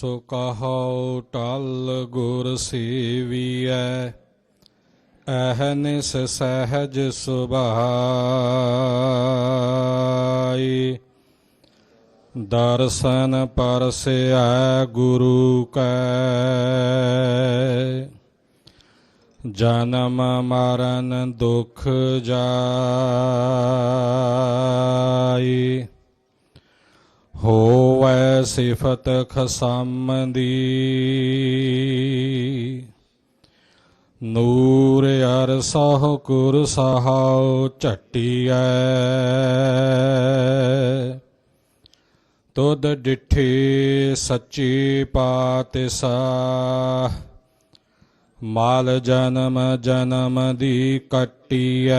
ਸੋ ਕਹੋ ਟਲ ਗੁਰ ਸੇਵੀਐ ਅਹਨਿਸ ਸਹਿਜ ਸੁਭਾਈ। ਦਰਸ਼ਨ ਪਰਸਿਆ ਗੁਰੂ ਕੈ। ਜਨਮ ਮਰਨ ਦੁਖ ਜਾਈ। ਹੋ ਹੋਵੈ ਸਿਫਤ ਖਸਮ ਦੀ ਨੂਰ ਅਰ ਸਾਹ ਕੁਰ ਸਹਾਉ ਝਟੀਐ। ਤੁਧ ਡਿਠੇ ਸੱਚੀ ਪਾਤਿਸ਼ਾਹ। ਮਾਲ ਜਨਮ ਜਨਮ ਦੀ ਕੱਟੀਐ।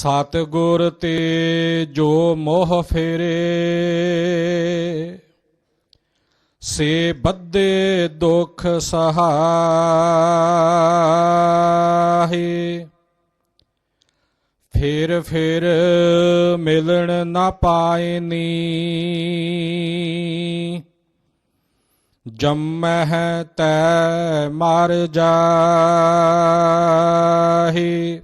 ਸਤਿਗੁਰ ਤੇ ਜੋ ਮੋਹ ਫੇਰੇ, ਸੇ ਬੱਦੇ ਦੁਖ ਸਹਾਏ। ਫਿਰ ਫਿਰ ਮਿਲਣ ਨਾ ਪਾਇਨੀ ਜੰਮਹਿ ਤੈ ਮਰ ਜਾਹੀ।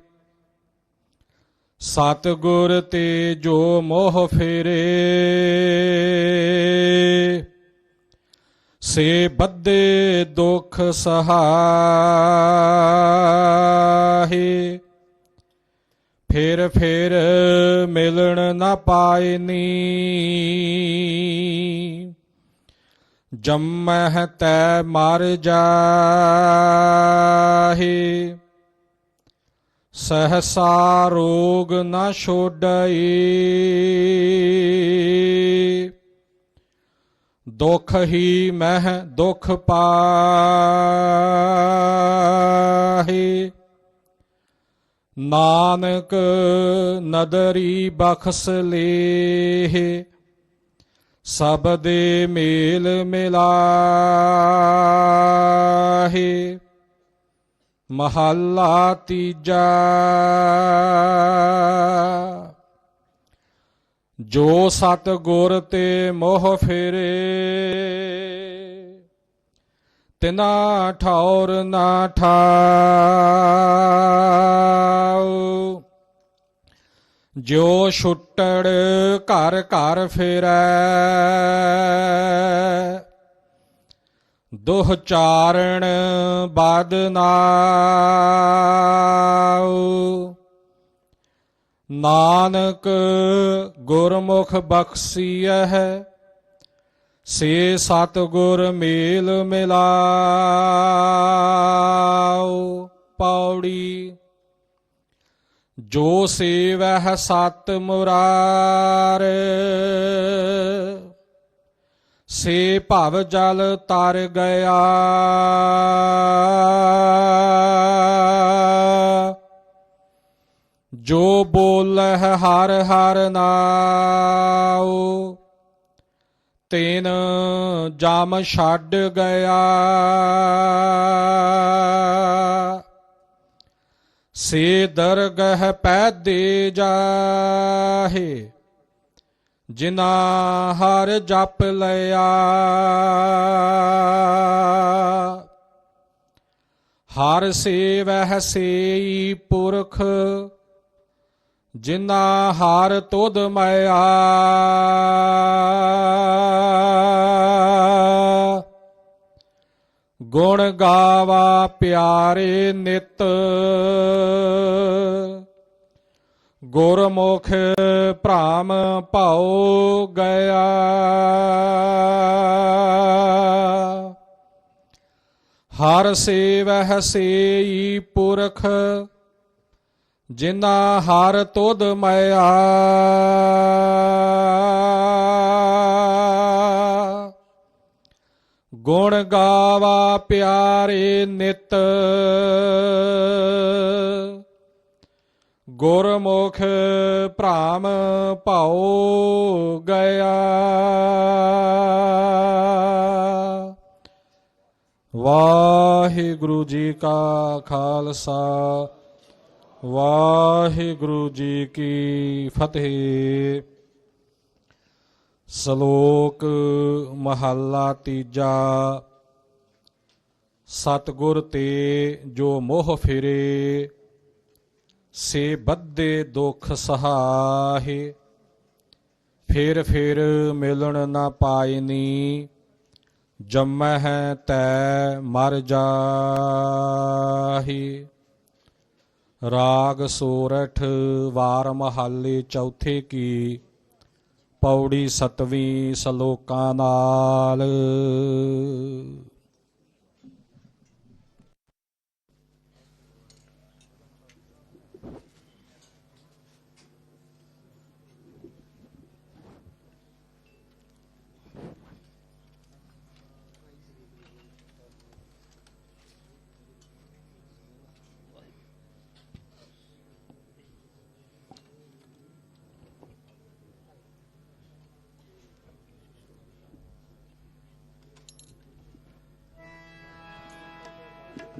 ਸਤਿਗੁਰ ਤੇ ਜੋ ਮੋਹ ਫੇਰੇ, ਸੇ ਬੱਦੇ ਦੁਖ ਸਹਾਏ। ਫਿਰ ਫਿਰ ਮਿਲਣ ਨਾ ਪਾਇਨੀ ਜੰਮਹਿ ਤੈ ਮਰ ਜਾਹੀ। ਸਹਸਾ ਰੋਗ ਨ ਛੋਡਈ। ਦੁਖ ਹੀ ਮਹਿ ਦੁਖ ਪਾਹੀ। ਨਾਨਕ ਨਦਰੀ ਬਖਸ ਲੇਹ। ਸਭ ਦੇ ਮੇਲ ਮਿਲਾਹੇ। ਮਹੱਲਾ ਤੀਜਾ। ਜੋ ਸਤ ਗੁਰ ਤੇ ਮੋਹ ਫੇਰੇ, ਤਿਨਾ ਠੌਰ ਨਾ ਠਾਉ। ਜੋ ਛੁੱਟੜ ਘਰ ਘਰ ਫੇਰੈ ਦੁਹ ਚਾਰਣ ਬਾਦ ਨਾਨਕ ਗੁਰਮੁਖ ਬਖਸੀਐ, ਸੇ ਸਤ ਗੁਰ ਮੇਲ ਮਿਲਾਉ। ਪੌੜੀ, ਜੋ ਸੇਵਹਿ ਸਤ ਮੁਰਾਰ। ਸੇ ਭਵ ਜਲ ਤਰ ਗਿਆ। ਜੋ ਬੋਲਹਿ ਹਰ ਹਰ ਨਾਉ, ਤੈਨ ਜਮ ਛੱਡ ਗਿਆ। ਸੇ ਦਰਗਹ ਪੈਦੇ ਜਾਹੇ ਜਿਨਾ ਹਰ ਜਪ ਲਿਆ। ਹਰ ਸੇਵਹਿ ਸੇਈ ਪੁਰਖ ਜਿਨਾ ਹਰ ਤੁਧ ਮਾਇਆ ਗੁਣ ਗਾਵਾ ਪਿਆਰੇ ਨਿਤ ਗੁਰਮੁਖ ਭ੍ਰਾਮ ਭਾਉ ਗਿਆ। ਹਰ ਸੇਵਹਿ ਸੇਈ ਪੁਰਖ ਜਿਨਾ ਹਰ ਤੁਧ ਮਾਇਆ। ਗੁਣ ਗਾਵਾ ਪਿਆਰੇ ਨਿਤ ਗੁਰਮੁਖ ਭ੍ਰਾਮ ਭਾਉ ਗਿਆ। ਵਾਹਿਗੁਰੂ ਜੀ ਕਾ ਖਾਲਸਾ, ਵਾਹਿਗੁਰੂ ਜੀ ਕੀ ਫਤਿਹ। ਸ਼ਲੋਕ ਮਹੱਲਾ ਤੀਜਾ। ਸਤਗੁਰ ਤੇ ਜੋ ਮੋਹ ਫਿਰੇ ਸੇ ਬੱਧੇ ਦੁਖ ਸਹਾਹੇ, ਫਿਰ ਫਿਰ ਮਿਲਣ ਨਾ ਪਾਇਨੀ, ਜੰਮਹਿ ਤੈ ਮਰ ਜਾਹੀ। ਰਾਗ ਸੋਰਠ ਵਾਰ ਮਹੱਲੇ ਚੌਥੇ ਕੀ, ਪੌੜੀ ਸਤਵੀਂ ਸ਼ਲੋਕਾਂ ਨਾਲ।